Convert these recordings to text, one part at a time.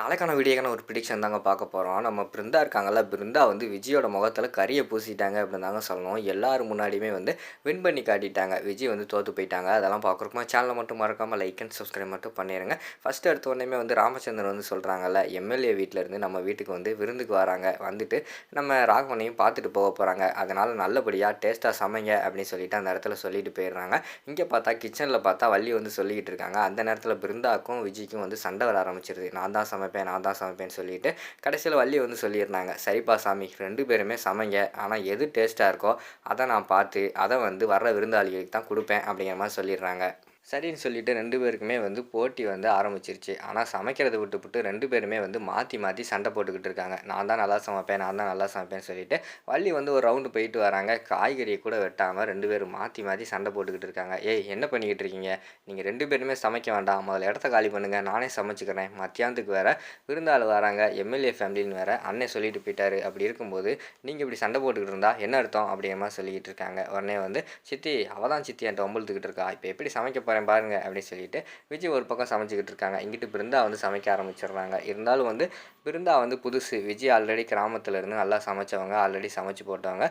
நாளைக்கான வீடியோக்கான ஒரு ப்ரிடிக்ஷன் தாங்க பார்க்க போகிறோம் நம்ம பிருந்தா இருக்காங்கல்ல பிருந்தா வந்து விஜயோட முகத்தில் கரியை பூசிட்டாங்க அப்படின்னு தாங்க சொல்லணும். எல்லோரும் முன்னாடியுமே வந்து வின் பண்ணி காட்டிட்டாங்க. விஜய் வந்து தோற்று போயிட்டாங்க. அதெல்லாம் பார்க்குறோமா சேனலை மட்டும் மறக்காமல் லைக் அண்ட் சப்ஸ்கிரைப் மட்டும் பண்ணிடுங்க ஃபஸ்ட்டு எடுத்த உடனே வந்து ராமச்சந்திரன் வந்து சொல்கிறாங்கல்ல எம்எல்ஏ வீட்டிலேருந்து நம்ம வீட்டுக்கு வந்து விருந்துக்கு வராங்க. வந்துட்டு நம்ம ராகவனையும் பார்த்துட்டு போக போகிறாங்க அதனால் நல்லபடியாக டேஸ்ட்டாக சமைங்க அப்படின்னு சொல்லிட்டு அந்த இடத்துல சொல்லிட்டு போயிடுறாங்க. இங்கே பார்த்தா கிச்சனில் பார்த்தா வள்ளி வந்து சொல்லிக்கிட்டு இருக்காங்க. அந்த நேரத்தில் பிருந்தாக்கும் விஜய்க்கும் வந்து சண்டை வர ஆரம்பிச்சிருது. நான் தான் சமைப்பேன் நான் தான் சமைப்பேன்னு சொல்லிட்டு கடைசியில் வள்ளி வந்து சொல்லியிருந்தாங்க. சரிப்பா சாமி ரெண்டு பேருமே சமைங்க. ஆனால் எது டேஸ்ட்டாக இருக்கோ அதை நான் பார்த்து அதை வந்து வர்ற விருந்தாளிகளுக்கு தான் கொடுப்பேன் அப்படிங்கிற மாதிரி சொல்லிடுறாங்க. சரின்னு சொல்லிட்டு ரெண்டு பேருக்குமே வந்து போட்டி வந்து ஆரம்பிச்சிருச்சு. ஆனால் சமைக்கிறத விட்டுவிட்டு ரெண்டு பேருமே வந்து மாற்றி மாற்றி சண்டை போட்டுக்கிட்டு இருக்காங்க. நான் தான் நல்லா சமைப்பேன் நான் தான் நல்லா சமைப்பேன்னு சொல்லிட்டு வள்ளி வந்து ஒரு ரவுண்டு போயிட்டு வராங்க. காய்கறியை கூட வெட்டாமல் ரெண்டு பேரும் மாற்றி மாற்றி சண்டை போட்டுக்கிட்டு இருக்காங்க. ஏய் என்ன பண்ணிக்கிட்டு இருக்கீங்க? நீங்கள் ரெண்டு பேருமே சமைக்க வேண்டாம். முதல்ல இடத்த காலி பண்ணுங்கள் நானே சமைச்சுக்கிறேன். மத்தியானத்துக்கு வேறு விருந்தாள் வராங்க. எம்எல்ஏ ஃபேமிலின்னு வேறு அண்ணன் சொல்லிட்டு போயிட்டாரு. அப்படி இருக்கும்போது நீங்கள் இப்படி சண்டை போட்டுக்கிட்டு இருந்தால் என்ன அர்த்தம்? அப்படிங்கிற மாதிரி சொல்லிக்கிட்டு இருக்காங்க. உடனே வந்து சித்தி அவள் தான் சித்தி என்கிட்ட ஒம்பளுத்துக்கிட்டு இருக்கா. இப்போ எப்படி சமைக்க போகிறேன் பாருங்க அப்படின்னு சொல்லிட்டு விஜய் ஒரு பக்கம் சமைச்சிக்கிட்டு இருக்காங்க. இங்கிட்டு பிருந்தா வந்து சமைக்க ஆரம்பிச்சிடுறாங்க. இருந்தாலும் வந்து பிருந்தா வந்து புதுசு. விஜய் ஆல்ரெடி கிராமத்தில் இருந்து நல்லா சமைச்சவங்க ஆல்ரெடி சமைச்சு போட்டவங்க.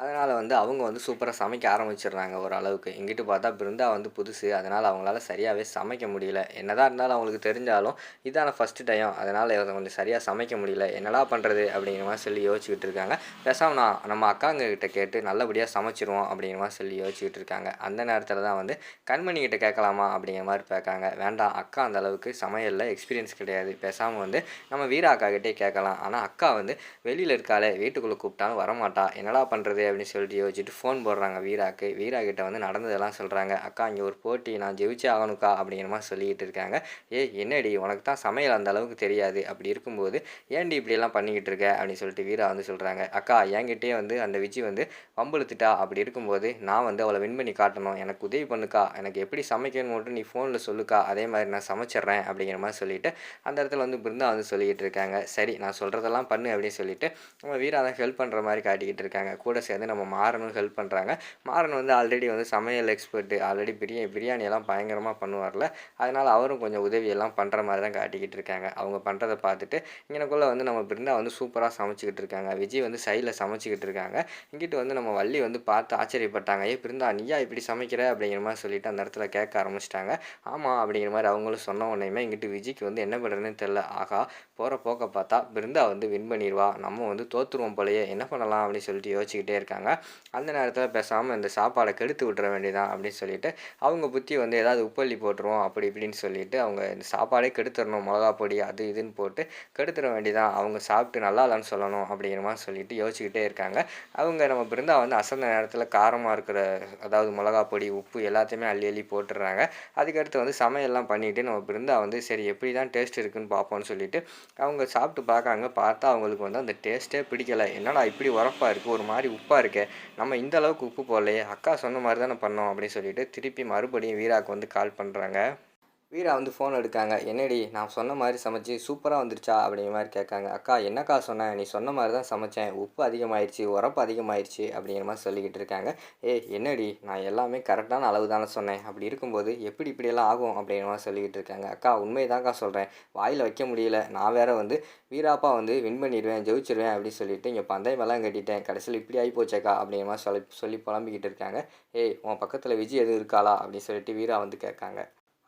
அதனால் வந்து அவங்க வந்து சூப்பராக சமைக்க ஆரம்பிச்சிடுறாங்க ஓரளவுக்கு. இங்கிட்டு பார்த்தா பிருந்தா வந்து புதுசு. அதனால் அவங்களால சரியாகவே சமைக்க முடியல. என்னதான் இருந்தாலும் அவங்களுக்கு தெரிஞ்சாலும் இதான ஃபஸ்ட்டு டைம் அதனால் இதை கொஞ்சம் சரியாக சமைக்க முடியல. என்னடா பண்ணுறது அப்படிங்கிற மாதிரி சொல்லி யோசிச்சுக்கிட்டு இருக்காங்க. பேசாமல் நான் நம்ம அக்காங்கக்கிட்ட கேட்டு நல்லபடியாக சமைச்சிருவோம் அப்படிங்கிற மாதிரி சொல்லி யோசிச்சுக்கிட்டு இருக்காங்க. அந்த நேரத்தில் தான் வந்து கண்மணிக்கிட்ட கேட்கலாமா அப்படிங்கிற மாதிரி கேட்காங்க. வேண்டாம் அக்கா அந்த அளவுக்கு சமையலில் எக்ஸ்பீரியன்ஸ் கிடையாது. பேசாமல் வந்து நம்ம வீரா அக்கா கிட்டே கேட்கலாம். ஆனால் அக்கா வந்து வெளியில் இருக்காளே வீட்டுக்குள்ளே கூப்பிட்டாலும் வரமாட்டா. என்னடா பண்ணுறது அப்படின்னு சொல்லிட்டு யோசிச்சுட்டு ஃபோன் போடுறாங்க. வீராக்கு. வீரா கிட்ட வந்து நடந்ததெல்லாம் சொல்கிறாங்க அக்கா இங்கே ஒரு போட்டி. நான் ஜெயிச்சே ஆகணுக்கா அப்படிங்கிற மாதிரி சொல்லிக்கிட்டு இருக்காங்க. ஏ என்னடி? உனக்கு தான் சமையல் அந்த அளவுக்கு தெரியாது. அப்படி இருக்கும்போது ஏன்டி இப்படியெல்லாம் பண்ணிக்கிட்டு இருக்க? அப்படின்னு சொல்லிட்டு வீரா வந்து சொல்கிறாங்க அக்கா என்கிட்டயே வந்து அந்த விஜய் வந்து வம்புழுத்துட்டா? அப்படி இருக்கும்போது நான் வந்து அவளை வின் பண்ணி காட்டணும். எனக்கு உதவி பண்ணுக்கா. எனக்கு எப்படி சமைக்கணும் மட்டும் நீ ஃபோனில் சொல்லுக்கா. அதே மாதிரி நான் சமைச்சிட்றேன் அப்படிங்கிற மாதிரி சொல்லிட்டு அந்த இடத்துல வந்து பிருந்தா வந்து சொல்லிக்கிட்டு இருக்காங்க. சரி நான் சொல்கிறதெல்லாம் பண்ணு அப்படின்னு சொல்லிட்டு நம்ம வீரா தான் ஹெல்ப் பண்ணுற மாதிரி காட்டிக்கிட்டு இருக்காங்க. கூட சேர்ந்து வந்து நம்ம மாறனும் ஹெல்ப் பண்ணுறாங்க மாறன் வந்து ஆல்ரெடி வந்து சமையல் எக்ஸ்பர்ட்டு ஆல்ரெடி பிரியா பிரியாணியெல்லாம் பயங்கரமாக பண்ணுவார்ல. அதனால் அவரும் கொஞ்சம் உதவியெல்லாம் பண்ணுற மாதிரி தான் காட்டிக்கிட்டு இருக்காங்க. அவங்க பண்ணுறதை பார்த்துட்டு இங்கனக்குள்ளே வந்து நம்ம பிருந்தா வந்து சூப்பராக சமைச்சிக்கிட்டு இருக்காங்க. விஜய் வந்து சைடில் சமைச்சிக்கிட்டு இருக்காங்க. இங்கிட்டு வந்து நம்ம வள்ளி வந்து பார்த்து ஆச்சரியப்பட்டாங்க. ஏ பிருந்தா நீயா இப்படி சமைக்கிற? அப்படிங்கிற மாதிரி சொல்லிட்டு அந்த இடத்துல கேட்க ஆரம்பிச்சிட்டாங்க. ஆமாம் அப்படிங்கிற மாதிரி அவங்களும் சொன்ன உடனேயுமே இங்கிட்டு விஜய்க்கு வந்து என்ன பண்ணுறதுன்னு தெரில ஆகா போகிற போக்க பார்த்தா பிருந்தா வந்து வின் பண்ணிடுவா நம்ம வந்து தோற்றுருவோம் போலயே. என்ன பண்ணலாம்? அப்படின்னு சொல்லிட்டு யோசிச்சுக்கிட்டே இருக்காங்க அந்த நேரத்தில் பேசாமல் இந்த சாப்பாடை கெடுத்து விட்டுற வேண்டியதான் அப்படின்னு சொல்லிட்டு அவங்க புத்தி வந்து ஏதாவது உப்பள்ளி போட்டுருவோம் அப்படி இப்படின்னு சொல்லிட்டு அவங்க இந்த சாப்பாடே கெடுத்துடணும் மிளகா பொடி அது இதுன்னு போட்டு கெடுத்துட வேண்டியதான் அவங்க சாப்பிட்டு நல்லா இல்லைன்னு சொல்லணும் அப்படிங்கிற மாதிரி சொல்லிட்டு யோசிச்சுக்கிட்டே இருக்காங்க. அவங்க நம்ம பிருந்தா வந்து அசந்த நேரத்தில் காரமாக இருக்கிற அதாவது மிளகா பொடி உப்பு எல்லாத்தையுமே அள்ளி அள்ளி போட்டுடுறாங்க. அதுக்கடுத்து வந்து சமையல்லாம் பண்ணிவிட்டு நம்ம பிருந்தா வந்து சரி எப்படி தான் டேஸ்ட் இருக்குன்னு பார்ப்போம்னு சொல்லிட்டு அவங்க சாப்பிட்டு பார்க்காங்க பார்த்தா அவங்களுக்கு வந்து அந்த டேஸ்ட்டே பிடிக்கல. என்னடா இப்படி உரப்பாக இருக்குது ஒரு மாதிரி உப்பாக இருக்கே நம்ம இந்த அளவுக்கு உப்பு போடலையே அக்கா சொன்ன மாதிரி தானே பண்ணோம் அப்படின்னு சொல்லிட்டு திருப்பி மறுபடியும் வீராவுக்கு வந்து கால் பண்ணுறாங்க வீரா வந்து ஃபோன் எடுக்காங்க. என்னடி நான் சொன்ன மாதிரி சமைச்சு சூப்பராக வந்துருச்சா? அப்படிங்கிற மாதிரி கேட்காங்க. அக்கா என்னக்கா சொன்னேன் நீ சொன்ன மாதிரி தான் சமைச்சேன். உப்பு அதிகமாயிருச்சு உரப்பு அதிகமாயிருச்சு அப்படிங்கிற மாதிரி சொல்லிக்கிட்டு இருக்காங்க. ஏ என்னடி நான் எல்லாமே கரெக்டான அளவு தானே சொன்னேன். அப்படி இருக்கும்போது எப்படி இப்படியெல்லாம் ஆகும்? அப்படிங்கிற மாதிரி சொல்லிக்கிட்டு இருக்காங்க. அக்கா உண்மைதான்க்கா சொல்கிறேன் வாயில் வைக்க முடியல. நான் வேற வந்து வீராப்பா வந்து வின் பண்ணிடுவேன் ஜெயிச்சிருவேன் அப்படின்னு சொல்லிட்டு இங்கே பந்தயமெல்லாம் கட்டிட்டேன். கடைசியில் இப்படி ஆகி போச்சேக்கா அப்படிங்கிற மாதிரி சொல்லி சொல்லி புலம்பிக்கிட்டு இருக்காங்க. ஏய் உன் பக்கத்தில் விஜய் எதுவும் இருக்காளா? அப்படின்னு சொல்லிட்டு வீரா வந்து கேட்காங்க.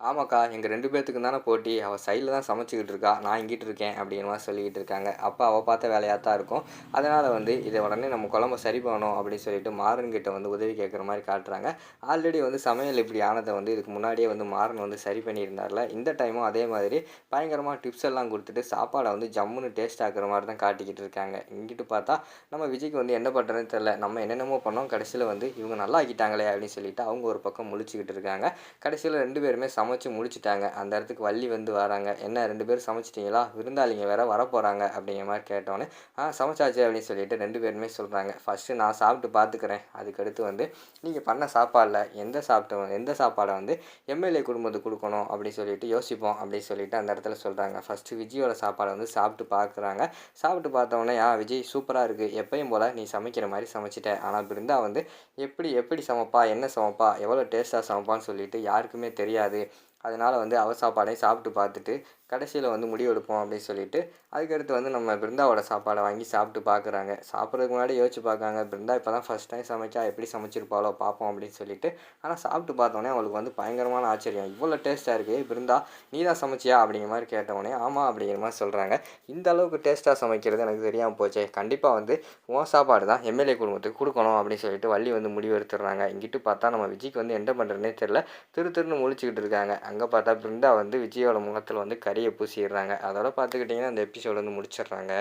ஆமாக்கா எங்கள் ரெண்டு பேர்த்துக்கு தானே போட்டி. அவள் சைடில் தான் சமைச்சிக்கிட்டு இருக்கா. நான் இங்கிட்டு இருக்கேன் அப்படிங்கிற மாதிரி சொல்லிக்கிட்டு இருக்காங்க. அப்போ அவள் பார்த்த வேலையாக தான் இருக்கும். அதனால் வந்து இதை உடனே நம்ம குழம்ப சரி பண்ணணும் அப்படின்னு சொல்லிட்டு மாறன்கிட்ட வந்து உதவி கேட்குற மாதிரி காட்டுறாங்க. ஆல்ரெடி வந்து சமையல் இப்படி ஆனதை வந்து இதுக்கு முன்னாடியே வந்து மாறன் வந்து சரி பண்ணியிருந்தார்ல. இந்த டைமும் அதே மாதிரி பயங்கரமாக டிப்ஸ் எல்லாம் கொடுத்துட்டு சாப்பாடை வந்து ஜம்முன்னு டேஸ்ட் ஆக்குற மாதிரி தான் காட்டிக்கிட்டு இருக்காங்க. இங்கிட்டு பார்த்தா நம்ம விஜய்க்கு வந்து என்ன பண்ணுறதுன்னு தெரில நம்ம என்னென்னமோ பண்ணோம். கடைசியில் வந்து இவங்க நல்லா ஆக்கிட்டாங்களே அப்படின்னு சொல்லிட்டு அவங்க ஒரு பக்கம் முழிச்சுக்கிட்டு இருக்காங்க. கடைசியில் ரெண்டு பேருமே சம சமைச்சு முடிச்சிட்டாங்க. அந்த இடத்துக்கு வள்ளி வந்து வராங்க. என்ன ரெண்டு பேரும் சமைச்சிட்டிங்களா? விருந்தாளிங்க வேற வரப்போகிறாங்க அப்படிங்கிற மாதிரி கேட்டோன்னே ஆ சமைச்சாச்சு அப்படின்னு சொல்லிட்டு ரெண்டு பேருமே சொல்கிறாங்க ஃபஸ்ட்டு நான் சாப்பிட்டு பார்த்துக்கிறேன் அதுக்கடுத்து வந்து நீங்கள் பண்ண சாப்பாடில் எந்த சாப்பிட்ட எந்த சாப்பாடை வந்து எம்எல்ஏ குடும்பத்துக்கு கொடுக்கணும்? அப்படின்னு சொல்லிட்டு யோசிப்போம் அப்படின்னு சொல்லிட்டு அந்த இடத்துல சொல்கிறாங்க ஃபஸ்ட்டு விஜயோட சாப்பாடை வந்து சாப்பிட்டு பார்க்குறாங்க சாப்பிட்டு பார்த்தோன்னே ஆ விஜய் சூப்பராக இருக்குது எப்பயும் போல் நீ சமைக்கிற மாதிரி சமைச்சிட்ட. ஆனால் பிருந்தா வந்து எப்படி எப்படி சமைப்பா? என்ன சமைப்பா? எவ்வளோ டேஸ்ட்டாக சமைப்பான்னு சொல்லிட்டு யாருக்குமே தெரியாது. அதனால் வந்து அவ சாப்பாடையும் சாப்பிட்டு பார்த்துட்டு கடைசியில் வந்து முடிவெடுப்போம் அப்படின்னு சொல்லிட்டு அதுக்கடுத்து வந்து நம்ம பிருந்தாவோட சாப்பாடை வாங்கி சாப்பிட்டு பார்க்குறாங்க. சாப்பிட்றதுக்கு முன்னாடி யோசிச்சு பார்க்காங்க பிருந்தா இப்போ தான் ஃபஸ்ட் டைம் சமைச்சா எப்படி சமைச்சிருப்பாளோ பார்ப்போம் அப்படின்னு சொல்லிட்டு. ஆனால் சாப்பிட்டு பார்த்தோன்னே அவளுக்கு வந்து பயங்கரமான ஆச்சரியம். இவ்வளோ டேஸ்ட்டாக இருக்குது பிருந்தா நீ தான் சமைச்சியா? அப்படிங்கிற மாதிரி கேட்டவொடனே ஆமாம் அப்படிங்கிற மாதிரி சொல்கிறாங்க இந்த அளவுக்கு டேஸ்ட்டாக சமைக்கிறது எனக்கு தெரியாமல் போச்சே. கண்டிப்பாக வந்து உன் சாப்பாடு தான். எம்எல்ஏ குடும்பத்துக்கு கொடுக்கணும் அப்படின்னு சொல்லிட்டு வள்ளி வந்து முடிவு எடுத்துடுறாங்க. இங்கிட்டு பார்த்தா நம்ம விஜய்க்கு வந்து என்ன பண்ணுறதுனே தெரில திரு திருன்னு முழிச்சிக்கிட்டு இருக்காங்க. அங்கே பார்த்தா பிருந்தா வந்து விஜயோட முகத்தில் வந்து கறியை பூசிடுறாங்க. அதோட பார்த்துக்கிட்டிங்கன்னா அந்த எபிசோட் வந்து முடிச்சிடுறாங்க.